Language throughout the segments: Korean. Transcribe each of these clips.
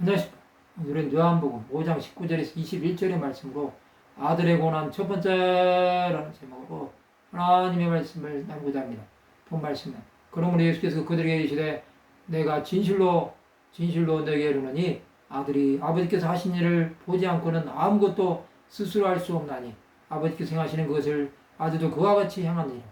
안녕하십니까. 오늘은 요한복음 5장 19절에서 21절의 말씀으로 아들의 고난 첫 번째라는 제목으로 하나님의 말씀을 나누고자 합니다. 본 말씀은 그러므로 예수께서 그들에게 이르시되 내가 진실로 진실로 너에게 이르노니 아들이 아버지께서 하신 일을 보지 않고는 아무것도 스스로 할 수 없나니 아버지께서 행하시는 것을 아들도 그와 같이 행하느니라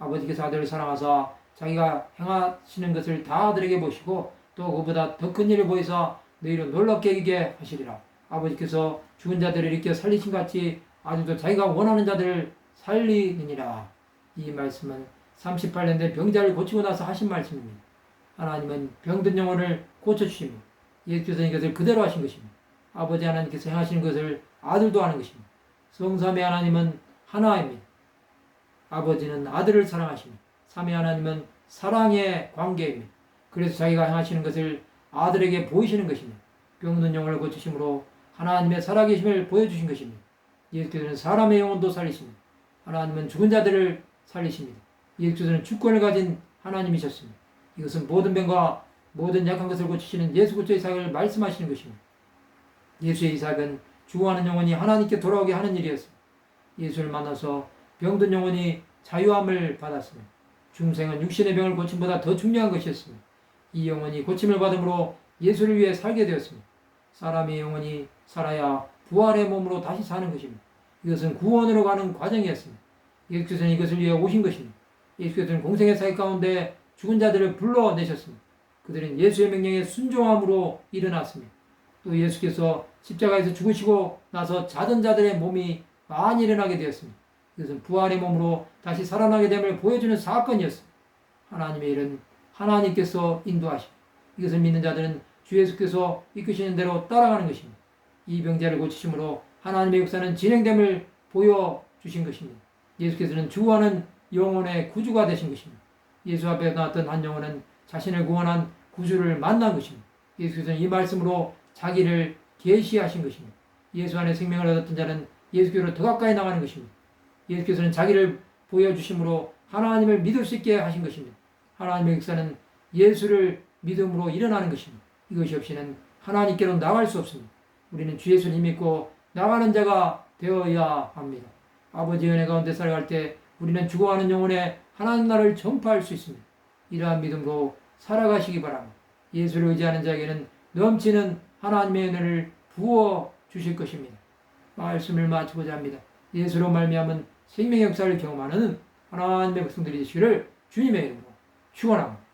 아버지께서 아들을 사랑하사 자기가 행하시는 것을 다 아들에게 보시고 또 그보다 더 큰 일을 보이사 너희를 놀랍게 이게 하시리라. 아버지께서 죽은 자들을 일으켜 살리신 같이 아들도 자기가 원하는 자들을 살리느니라. 이 말씀은 38년 된 병자를 고치고 나서 하신 말씀입니다. 하나님은 병든 영혼을 고쳐주시며 예수께서 이것을 그대로 하신 것입니다. 아버지 하나님께서 행하시는 것을 아들도 하는 것입니다. 성삼의 하나님은 하나입니다. 아버지는 아들을 사랑하시며 삼위 하나님은 사랑의 관계입니다. 그래서 자기가 행하시는 것을 아들에게 보이시는 것입니다. 병든 영혼을 고치심으로 하나님의 살아계심을 보여주신 것입니다. 예수께서는 사람의 영혼도 살리십니다. 하나님은 죽은 자들을 살리십니다. 예수께서는 주권을 가진 하나님이셨습니다. 이것은 모든 병과 모든 약한 것을 고치시는 예수 그리스도의 이삭을 말씀하시는 것입니다. 예수의 이삭은 죽어가는 영혼이 하나님께 돌아오게 하는 일이었습니다. 예수를 만나서 병든 영혼이 자유함을 받았습니다. 중생은 육신의 병을 고침보다 더 중요한 것이었습니다. 이 영혼이 고침을 받음으로 예수를 위해 살게 되었습니다. 사람의 영혼이 살아야 부활의 몸으로 다시 사는 것입니다. 이것은 구원으로 가는 과정이었습니다. 예수께서는 이것을 위해 오신 것입니다. 예수께서는 공생의 사역 가운데 죽은 자들을 불러내셨습니다. 그들은 예수의 명령에 순종함으로 일어났습니다. 또 예수께서 십자가에서 죽으시고 나서 자던 자들의 몸이 많이 일어나게 되었습니다. 이것은 부활의 몸으로 다시 살아나게 됨을 보여주는 사건이었습니다. 하나님의 일은 하나님께서 인도하십니다. 이것을 믿는 자들은 주 예수께서 이끄시는 대로 따라가는 것입니다. 이 병자를 고치심으로 하나님의 역사는 진행됨을 보여주신 것입니다. 예수께서는 주와는 영혼의 구주가 되신 것입니다. 예수 앞에 나왔던 한 영혼은 자신을 구원한 구주를 만난 것입니다. 예수께서는 이 말씀으로 자기를 계시하신 것입니다. 예수 안에 생명을 얻었던 자는 예수께로 더 가까이 나가는 것입니다. 예수께서는 자기를 보여주심으로 하나님을 믿을 수 있게 하신 것입니다. 하나님의 역사는 예수를 믿음으로 일어나는 것입니다. 이것이 없이는 하나님께로 나갈 수 없습니다. 우리는 주 예수를 믿고 나가는 자가 되어야 합니다. 아버지 은혜 가운데 살아갈 때 우리는 죽어가는 영혼에 하나님 나라를 전파할 수 있습니다. 이러한 믿음으로 살아가시기 바랍니다. 예수를 의지하는 자에게는 넘치는 하나님의 은혜를 부어 주실 것입니다. 말씀을 마치고자 합니다. 예수로 말미암은 생명의 역사를 경험하는 하나님의 백성들이 되시기를 주님의 이름으로 축원합니다.